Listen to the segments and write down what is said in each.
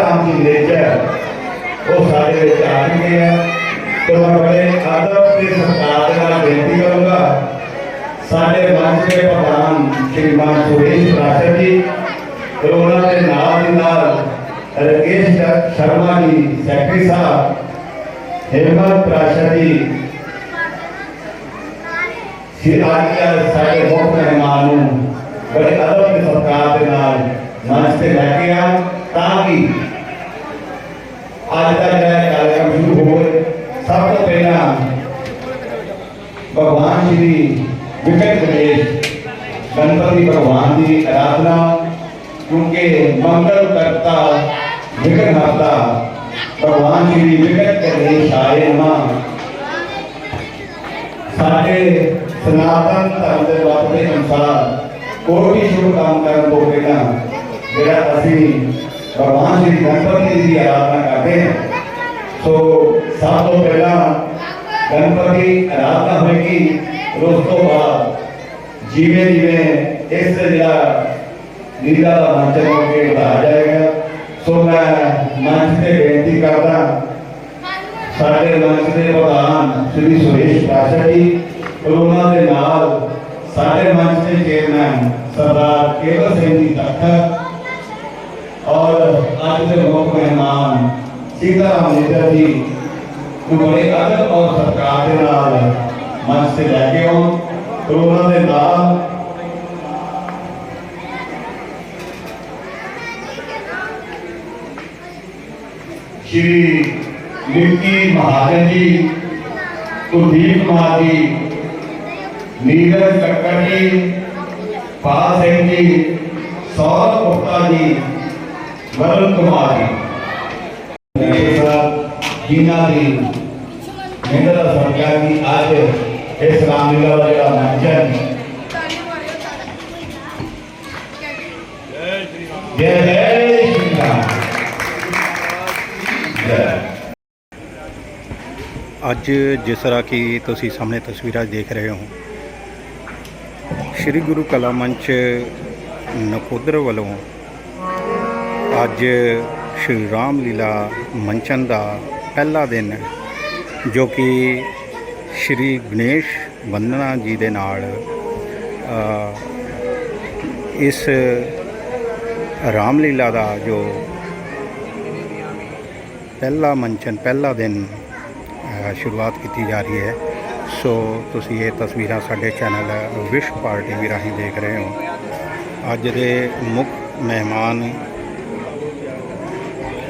ਸ਼੍ਰੀ ਸੀਤਾਰਾਮ ਜੀ ਨੇਜਰ ਉਹ ਸਾਡੇ ਵਿੱਚ ਆ ਚੁੱਕੇ ਆ। ਤੇ ਮੈਂ ਬੜੇ ਆਦਰ ਤੇ ਸਤਿਕਾਰ ਦੇ ਨਾਲ ਬੇਨਤੀ ਕਰੂੰਗਾ, ਸਾਡੇ ਮੰਚ ਦੇ ਪ੍ਰਧਾਨ ਸ਼੍ਰੀਮਾਨ ਸੁਰੇਸ਼ ਪ੍ਰਾਸ਼ਰ ਜੀ, ਤੇ ਉਹਨਾਂ ਦੇ ਨਾਲ ਦੀ ਨਾਲ ਰਕੇਸ਼ ਸ਼ਰਮਾ ਜੀ, ਸੈਕਟਰੀ ਸਾਹਿਬ, ਹੇਮੰਤ ਪ੍ਰਾਸ਼ਰ ਜੀ, ਸ਼੍ਰੀ ਆਜਿਆ ਸਾਡੇ ਮੁੱਖ ਮਹਿਮਾਨ ਨੂੰ ਬੜੇ ਅਦਬ ਤੇ ਸਤਿਕਾਰ ਦੇ ਨਾਲ ਮੰਚ ਤੇ ਲੈ ਕੇ ਆ ਤਾਂ ਕਿ ਅੱਜ ਦਾ ਜਿਹੜਾ ਕਾਰਜਕ੍ਰਮ ਸ਼ੁਰੂ ਹੋਵੇ ਸਭ ਤੋਂ ਪਹਿਲਾਂ ਭਗਵਾਨ ਸ਼੍ਰੀ ਵਿਕਟ ਗਣੇਸ਼ ਗਣਪਤੀ ਭਗਵਾਨ ਦੀ ਆਰਾਧਨਾ, ਕਿਉਂਕਿ ਮੰਗਲ ਕਰਤਾ ਵਿਕਟ ਭਗਵਾਨ ਸ਼੍ਰੀ ਵਿਕਟ ਗਣੇਸ਼ ਆਏ ਨਮਾ ਸਾਡੇ ਸਨਾਤਨ ਧਰਮ ਦੇ ਮਤ ਅਨੁਸਾਰ ਕੋਈ ਵੀ ਸ਼ੁਭ ਕੰਮ ਕਰਨ ਤੋਂ ਪਹਿਲਾਂ ਜਿਹੜਾ ਅਸੀਂ ਭਗਵਾਨ ਸ਼੍ਰੀ ਗਣਪਤੀ ਜੀ ਦੀ ਆਰਾਧਨਾ ਕਰਦੇ ਹਾਂ ਸੋ ਸਭ ਤੋਂ ਪਹਿਲਾਂ ਗਣਪਤੀ ਆਰਾਧਨਾ ਹੋਏਗੀ ਫਿਰ ਉਸ ਤੋਂ ਬਾਅਦ ਜਿਵੇਂ ਜਿਵੇਂ ਇਸ ਜਿਹੜਾ ਲੀਲਾ ਦਾ ਮੰਚਨ ਹੋ ਕੇ ਵਧਾਇਆ ਜਾਏਗਾ ਸੋ ਮੈਂ ਮੰਚ ਤੇ ਬੇਨਤੀ ਕਰਦਾ ਸਾਡੇ ਮੰਚ ਦੇ ਪ੍ਰਧਾਨ ਸ਼੍ਰੀ ਸੁਰੇਸ਼ ਪਾਸ਼ਾ ਜੀ ਔਰ ਉਹਨਾਂ ਦੇ ਨਾਲ ਸਾਡੇ ਮੰਚ ਦੇ ਚੇਅਰਮੈਨ ਸਰਦਾਰ ਕੇਵਲ ਸਿੰਘ ਜੀ ਤੱਕਰ ਔਰ ਅੱਜ ਦੇ ਮੁੱਖ ਮਹਿਮਾਨ ਸੀਤਾਰਾਮ ਨੇਜਰ ਜੀ ਨੂੰ ਬੜੇ ਆਦਰ ਔਰ ਸਤਿਕਾਰ ਦੇ ਨਾਲ ਮੰਚ ਤੇ ਲੈ ਕੇ ਆਉਣ ਔਰ ਉਹਨਾਂ ਦੇ ਨਾਲ ਸ਼੍ਰੀ ਨਿੱਕੀ ਮਹਾਜਨ ਜੀ ਕੁਲਦੀਪ ਕੁਮਾਰ ਜੀ ਨੀਰਜ ਕੱਕੜ ਜੀ ਪਾਲ ਸਿੰਘ ਜੀ ਸੌਰਵ ਗੁਪਤਾ ਜੀ ਵਰੁਣ ਕੁਮਾਰ। ਜੀ ਜਿਨ੍ਹਾਂ ਦੀ ਮਿਹਨਤ ਦਾ ਸਦਕਾ ਅੱਜ ਇਸ ਰਾਮਲੀਲਾ ਦਾ ਜਿਹੜਾ ਮੰਚਨ ਜੈ ਜੈ ਸ਼੍ਰੀ ਰਾਮ। ਅੱਜ ਜਿਸ ਤਰ੍ਹਾਂ ਕਿ ਤੁਸੀਂ ਸਾਹਮਣੇ ਤਸਵੀਰਾਂ ਦੇਖ ਰਹੇ ਹੋ, ਸ੍ਰੀ ਗੁਰੂ ਕਲਾ ਮੰਚ ਨਕੋਦਰ ਵੱਲੋਂ ਅੱਜ ਸ਼੍ਰੀ ਰਾਮ ਲੀਲਾ ਮੰਚਨ ਦਾ ਪਹਿਲਾ ਦਿਨ ਜੋ ਕਿ ਸ਼੍ਰੀ ਗਣੇਸ਼ ਵੰਦਨਾ ਜੀ ਦੇ ਨਾਲ ਅ, ਇਸ ਰਾਮਲੀਲਾ ਦਾ ਜੋ ਪਹਿਲਾ ਮੰਚਨ ਪਹਿਲਾ ਦਿਨ ਸ਼ੁਰੂਆਤ ਕੀਤੀ ਜਾ ਰਹੀ ਹੈ। ਸੋ ਤੁਸੀਂ ਇਹ ਤਸਵੀਰਾਂ ਸਾਡੇ ਚੈਨਲ ਵਿਸ਼ ਪਾਰਟੀ ਵੀ ਰਾਹੀਂ ਦੇਖ ਰਹੇ ਹੋ। ਅੱਜ ਦੇ ਮੁੱਖ ਮਹਿਮਾਨ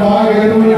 Aleluia.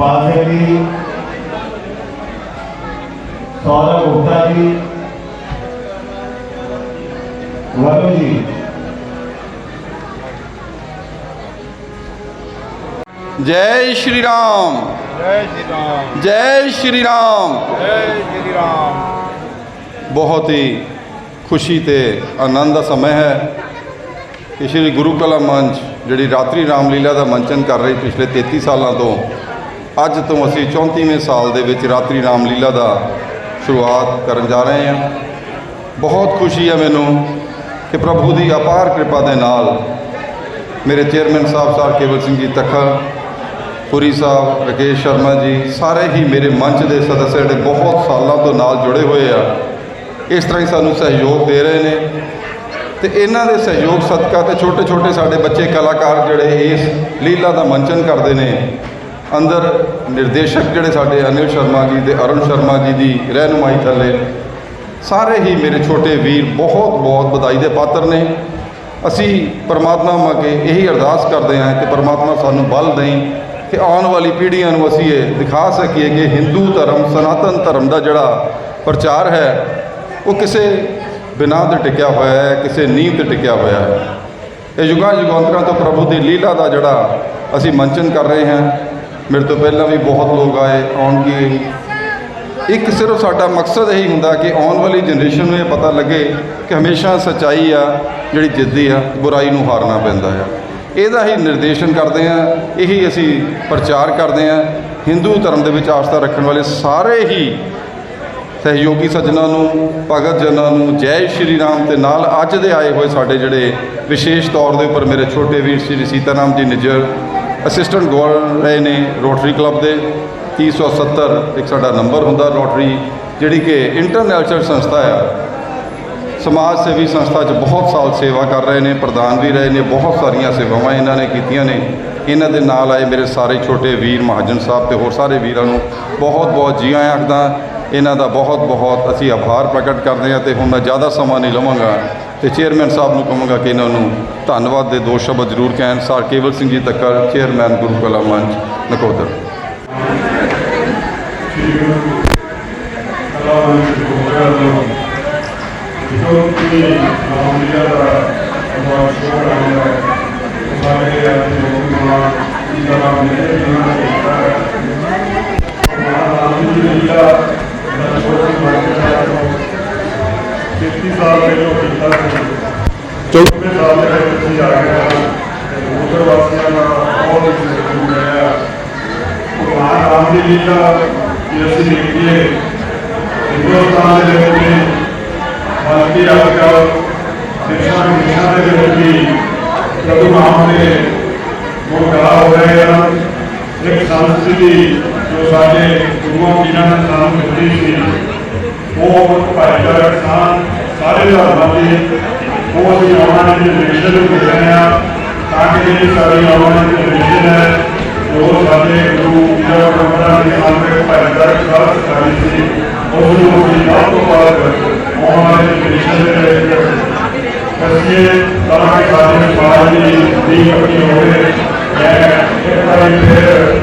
ਪਾਸੇ ਜੀ ਸੌਰਵ ਗੁਪਤਾ ਜੀ। ਵਾਲੋ ਜੀ। ਜੈ ਸ਼੍ਰੀ ਰਾਮ। ਜੈ ਸ਼੍ਰੀ ਰਾਮ। ਜੈ ਸ਼੍ਰੀ ਰਾਮ। ਜੈ ਸ਼੍ਰੀ ਰਾਮ। ਬਹੁਤ ਹੀ ਖੁਸ਼ੀ ਤੇ ਆਨੰਦ ਦਾ ਸਮਾਂ ਹੈ ਕਿ ਸ਼੍ਰੀ ਗੁਰੂ ਕਲਾ ਮੰਚ ਜਿਹੜੀ ਰਾਤਰੀ ਰਾਮਲੀਲਾ ਦਾ ਮੰਚਨ ਕਰ ਰਹੀ ਪਿਛਲੇ 33 ਸਾਲਾਂ ਤੋਂ ਅੱਜ ਤੋਂ ਅਸੀਂ 34ਵੇਂ ਸਾਲ ਦੇ ਵਿੱਚ ਰਾਤਰੀ ਰਾਮ ਲੀਲਾ ਦਾ ਸ਼ੁਰੂਆਤ ਕਰਨ ਜਾ ਰਹੇ ਹਾਂ। ਬਹੁਤ ਖੁਸ਼ੀ ਹੈ ਮੈਨੂੰ ਕਿ ਪ੍ਰਭੂ ਦੀ ਅਪਾਰ ਕਿਰਪਾ ਦੇ ਨਾਲ ਮੇਰੇ ਚੇਅਰਮੈਨ ਸਾਹਿਬ ਸਰ ਕੇਵਲ ਸਿੰਘ ਜੀ ਤੱਖਰ ਪੁਰੀ ਸਾਹਿਬ, ਰਕੇਸ਼ ਸ਼ਰਮਾ ਜੀ, ਸਾਰੇ ਹੀ ਮੇਰੇ ਮੰਚ ਦੇ ਸਦੱਸ ਜਿਹੜੇ ਬਹੁਤ ਸਾਲਾਂ ਤੋਂ ਨਾਲ ਜੁੜੇ ਹੋਏ ਆ, ਇਸ ਤਰ੍ਹਾਂ ਹੀ ਸਾਨੂੰ ਸਹਿਯੋਗ ਦੇ ਰਹੇ ਨੇ। ਤੇ ਇਹਨਾਂ ਦੇ ਸਹਿਯੋਗ ਸਦਕਾ ਤੇ ਛੋਟੇ ਛੋਟੇ ਸਾਡੇ ਬੱਚੇ ਕਲਾਕਾਰ ਜਿਹੜੇ ਇਸ ਲੀਲਾ ਦਾ ਮੰਚਨ ਕਰਦੇ ਨੇ ਅੰਦਰ ਨਿਰਦੇਸ਼ਕ ਜਿਹੜੇ ਸਾਡੇ ਅਨਿਲ ਸ਼ਰਮਾ ਜੀ ਤੇ ਅਰੁਣ ਸ਼ਰਮਾ ਜੀ ਦੀ ਰਹਿਨੁਮਾਈ ਥੱਲੇ, ਸਾਰੇ ਹੀ ਮੇਰੇ ਛੋਟੇ ਵੀਰ ਬਹੁਤ ਬਹੁਤ ਵਧਾਈ ਦੇ ਪਾਤਰ ਨੇ। ਅਸੀਂ ਪਰਮਾਤਮਾ ਅੱਗੇ ਇਹੀ ਅਰਦਾਸ ਕਰਦੇ ਹਾਂ ਕਿ ਪਰਮਾਤਮਾ ਸਾਨੂੰ ਬਲ ਦੇਈ ਕਿ ਆਉਣ ਵਾਲੀ ਪੀੜ੍ਹੀਆਂ ਨੂੰ ਅਸੀਂ ਇਹ ਦਿਖਾ ਸਕੀਏ ਕਿ ਹਿੰਦੂ ਧਰਮ, ਸਨਾਤਨ ਧਰਮ ਦਾ ਜਿਹੜਾ ਪ੍ਰਚਾਰ ਹੈ, ਉਹ ਕਿਸੇ ਬਿਨਾਂ ਤੇ ਟਿਕਿਆ ਹੋਇਆ ਹੈ, ਕਿਸੇ ਨੀਂਹ ਤੇ ਟਿਕਿਆ ਹੋਇਆ ਹੈ। ਇਹ ਯੁਗਾਂ ਯੁਗਾਂਤਰਾਂ ਤੋਂ ਪ੍ਰਭੂ ਦੀ ਲੀਲਾ ਦਾ ਜਿਹੜਾ ਅਸੀਂ ਮੰਚਨ ਕਰ ਰਹੇ ਹਾਂ। ਮੇਰੇ ਤੋਂ ਪਹਿਲਾਂ ਵੀ ਬਹੁਤ ਲੋਕ ਆਏ ਆਉਣਗੇ ਇੱਕ ਸਿਰਫ ਸਾਡਾ ਮਕਸਦ ਇਹੀ ਹੁੰਦਾ ਕਿ ਆਉਣ ਵਾਲੀ ਜਨਰੇਸ਼ਨ ਨੂੰ ਇਹ ਪਤਾ ਲੱਗੇ ਕਿ ਹਮੇਸ਼ਾ ਸੱਚਾਈ ਆ, ਜਿਹੜੀ ਜਿੱਦੀ ਆ, ਬੁਰਾਈ ਨੂੰ ਹਾਰਨਾ ਪੈਂਦਾ ਆ। ਇਹਦਾ ਹੀ ਨਿਰਦੇਸ਼ਨ ਕਰਦੇ ਆ, ਇਹੀ ਅਸੀਂ ਪ੍ਰਚਾਰ ਕਰਦੇ ਆ। ਹਿੰਦੂ ਧਰਮ ਦੇ ਵਿੱਚ ਆਸਥਾ ਰੱਖਣ ਵਾਲੇ ਸਾਰੇ ਹੀ ਸਹਿਯੋਗੀ ਸੱਜਣਾ ਨੂੰ, ਭਗਤ ਜਨਾਂ ਨੂੰ ਜੈ ਸ਼੍ਰੀ ਰਾਮ ਤੇ ਨਾਲ ਅੱਜ ਦੇ ਆਏ ਹੋਏ ਸਾਡੇ ਜਿਹੜੇ ਵਿਸ਼ੇਸ਼ ਤੌਰ ਦੇ ਉੱਪਰ ਮੇਰੇ ਛੋਟੇ ਵੀਰ ਸ਼੍ਰੀ ਸੀਤਾਰਾਮ ਜੀ ਨਿੱਜਰ ਅਸਿਸਟੈਂਟ ਗਵਰਨਰ ਰਹੇ ਨੇ ਰੋਟਰੀ ਕਲੱਬ ਦੇ 370 ਇੱਕ ਸਾਡਾ ਨੰਬਰ ਹੁੰਦਾ ਰੋਟਰੀ, ਜਿਹੜੀ ਕਿ ਇੰਟਰਨੈਸ਼ਨਲ ਸੰਸਥਾ ਆ। ਸਮਾਜ ਸੇਵੀ ਸੰਸਥਾ 'ਚ ਬਹੁਤ ਸਾਲ ਸੇਵਾ ਕਰ ਰਹੇ ਨੇ ਪ੍ਰਧਾਨ ਵੀ ਰਹੇ ਨੇ, ਬਹੁਤ ਸਾਰੀਆਂ ਸੇਵਾਵਾਂ ਇਹਨਾਂ ਨੇ ਕੀਤੀਆਂ ਨੇ। ਇਹਨਾਂ ਦੇ ਨਾਲ ਆਏ ਮੇਰੇ ਸਾਰੇ ਛੋਟੇ ਵੀਰ ਮਹਾਜਨ ਸਾਹਿਬ ਤੇ ਹੋਰ ਸਾਰੇ ਵੀਰਾਂ ਨੂੰ ਬਹੁਤ ਬਹੁਤ ਜੀ ਆਇਆਂ ਆਖਦਾ, ਇਹਨਾਂ ਦਾ ਬਹੁਤ ਬਹੁਤ ਅਸੀਂ ਆਭਾਰ ਪ੍ਰਗਟ ਕਰਦੇ ਹਾਂ ਤੇ ਹੁਣ ਮੈਂ ਜ਼ਿਆਦਾ ਸਮਾਂ ਨਹੀਂ ਲਵਾਂਗਾ। ਤੇ ਚੇਅਰਮੈਨ ਸਾਹਿਬ ਨੂੰ ਕਹਾਂਗਾ ਕਿ ਇਹਨਾਂ ਨੂੰ ਧੰਨਵਾਦ ਦੇ ਦੋ ਸ਼ਬਦ ਜ਼ਰੂਰ ਕਹਿਣ। ਸਰ, ਕੇਵਲ ਸਿੰਘ ਜੀ ਤੱਕਰ ਚੇਅਰਮੈਨ ਗੁਰੂ ਕਲਾ ਮੰਚ, ਨਕੋਦਰ। ਛੇਤੀ ਸਾਲ ਪਹਿਲਾਂ ਕੀਤਾ ਸੀ। ਚੌਥੇ ਸਾਲ ਦੇ ਵਿੱਚ ਅਸੀਂ ਆ ਗਏ ਉਧਰ ਵਾਸੀਆਂ ਦਾ ਬਹੁਤ ਸਹਿਯੋਗ ਮਿਲਿਆ ਭਗਵਾਨ ਰਾਮ ਦੀ ਲੀਲਾ ਜੇ ਅਸੀਂ ਦੇਖੀਏ ਹਿੰਦੁਸਤਾਨ ਦੇ ਵਿੱਚ ਵੀ ਬਲਕਿ ਅੱਜ ਕੱਲ੍ਹ ਦੇ ਵਿੱਚ ਵੀ ਪ੍ਰਭੂ ਦੇ ਗੁਰਗਾਹ ਹੋ ਰਹੇ ਇੱਕ ਸੰਸਕ੍ਰਿਤੀ ਜੋ ਸਾਡੇ ਗੁਰੂਆਂ ਪੀਰਾਂ ਨੇ ਸਾਨੂੰ ਦਿੱਤੀ ਸੀ ਉਹ ਭਾਈਚਾਰਾ ਕਿਸਾਨ ਸਾਰੇ ਧਰਮਾਂ ਦੇ ਉਹ ਅਸੀਂ ਆਉਣ ਵਾਲੀ ਜਨਰੇਸ਼ਨ ਨੂੰ ਦੇ ਰਹੇ ਹਾਂ ਤਾਂ ਕਿ ਜਿਹੜੀ ਸਾਡੀ ਆਉਣ ਵਾਲੀ ਜਨਰੇਸ਼ਨ ਹੈ ਜੋ ਸਾਡੇ ਗੁਰੂ ਪੀਰਾਂ ਪਰੰਪਰਾ ਦੇ ਸਾਹਮਣੇ ਭਾਈਚਾਰਾ ਕਿਸਾਨ ਸਿਖਾਈ ਸੀ, ਉਸ ਨੂੰ ਅਸੀਂ ਵੱਧ ਤੋਂ ਵੱਧ ਆਉਣ ਵਾਲੀ ਜਨਰੇਸ਼ਨ ਦੇ ਵਿੱਚ ਕਸੀਏ ਤਾਂ ਕਿ ਸਾਡੇ ਸਮਾਜ ਦੀ ਦੀ ਇਕੱਠੀ ਹੋਵੇ। ਮੈਂ ਇੱਕ ਵਾਰੀ ਫਿਰ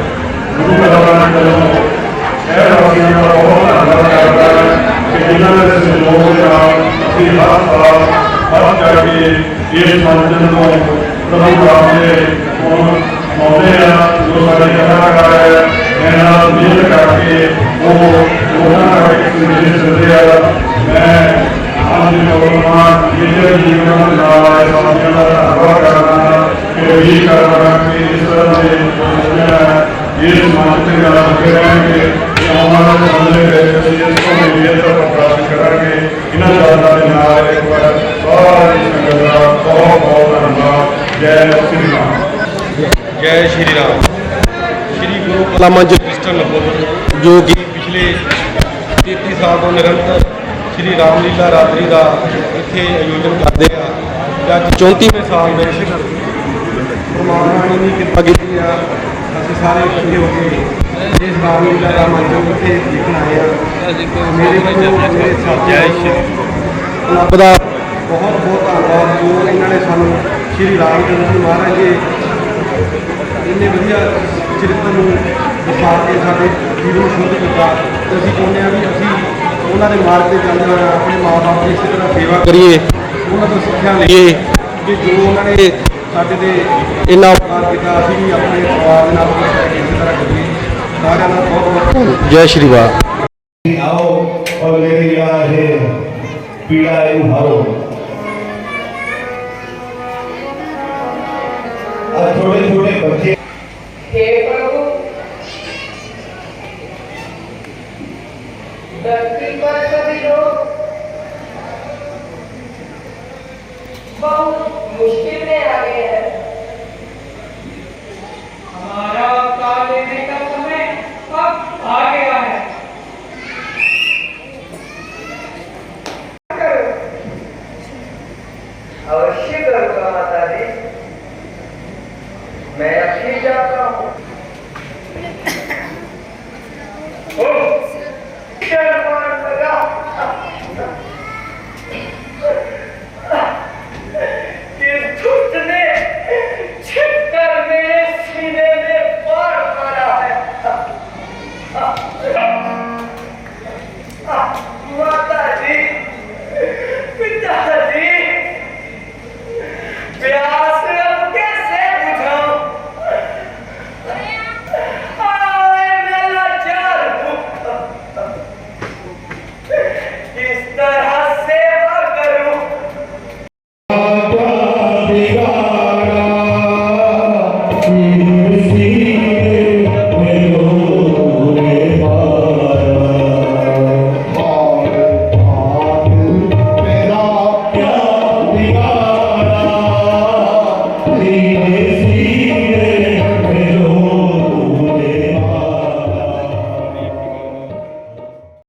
ਗੁਰੂ ਘਰਾਂ ਦੇ ਵੱਲੋਂ ਸ਼ਹਿਰ ਵਾਸੀਆਂ ਦਾ ਬਹੁਤ ਧੰਨਵਾਦ ਇਸ ਮੰਚਨ ਸ੍ਰੀ ਗੁਰੂ ਜੋ ਕਿ ਪਿਛਲੇ 33 ਸਾਲ ਤੋਂ ਨਿਰੰਤਰ ਸ੍ਰੀ ਰਾਮਲੀਲਾ ਰਾਤਰੀ ਦਾ ਇੱਥੇ ਆਯੋਜਨ ਕਰਦੇ ਆ। ਜਾਂ ਅੱਜ 34ਵੇਂ ਸਾਲ ਵਿੱਚ ਪਰਮਾਤਮਾ ਨੇ ਕਿਰਪਾ ਕੀਤੀ ਆ। ਅਸੀਂ ਸਾਰੇ ਇਕੱਠੇ ਹੋ ਕੇ ਇਸ ਰਾਮਲੀਲਾ ਦਾ ਮੰਚ ਇੱਥੇ ਦੇਖਣ ਆਏ ਆ। ਮੇਰੇ ਵੱਲੋਂ ਮੇਰੇ ਸਾਥੀ ਰੱਬ ਦਾ ਬਹੁਤ ਬਹੁਤ ਧੰਨਵਾਦ ਜੋ ਇਹਨਾਂ ਨੇ ਸਾਨੂੰ ਸ੍ਰੀ ਰਾਮ ਚੰਦਰ ਜੀ ਮਹਾਰਾਜ ਜੀ ਇੰਨੇ ਵਧੀਆ ਚਰਿੱਤਰ ਨੂੰ ਦਿਖਾ ਕੇ ਸਾਡੇ ਜੀਵਨ ਨੂੰ ਸ਼ੁੱਧ ਕੀਤਾ ਤੇ ਅਸੀਂ ਚਾਹੁੰਦੇ ਹਾਂ ਵੀ ਅਸੀਂ ਉਹਨਾਂ ਦੇ ਮਾਰਗ ਤੇ ਚੱਲਦੇ ਹੋਏ ਆਪਣੇ ਮਾਪੇ ਦੀ ਇਸੇ ਤਰ੍ਹਾਂ ਸੇਵਾ ਕਰੀਏ। ਉਹਨਾਂ ਤੋਂ ਸਿੱਖਿਆ ਲਈਏ ਕਿ ਜੋ ਉਹਨਾਂ ਨੇ ਸਾਡੇ ਤੇ ਇੰਨਾ ਉਪਕਾਰ ਕੀਤਾ ਅਸੀਂ ਵੀ ਆਪਣੇ ਪਰਿਵਾਰ ਦੇ ਨਾਲ ਇਸੇ ਤਰ੍ਹਾਂ ਕਰੀਏ। ਸਾਰਿਆਂ ਦਾ ਬਹੁਤ ਬਹੁਤ ਜੈ ਸ਼੍ਰੀ ਵਾਹ। ਆਓ ਔਰ ਮੇਰੀ ਜਿਹੜਾ ਇਹ ਪੀੜਾ ਇਹਨੂੰ ਹਾਰੋ। ਆ ਛੋਟੇ ਛੋਟੇ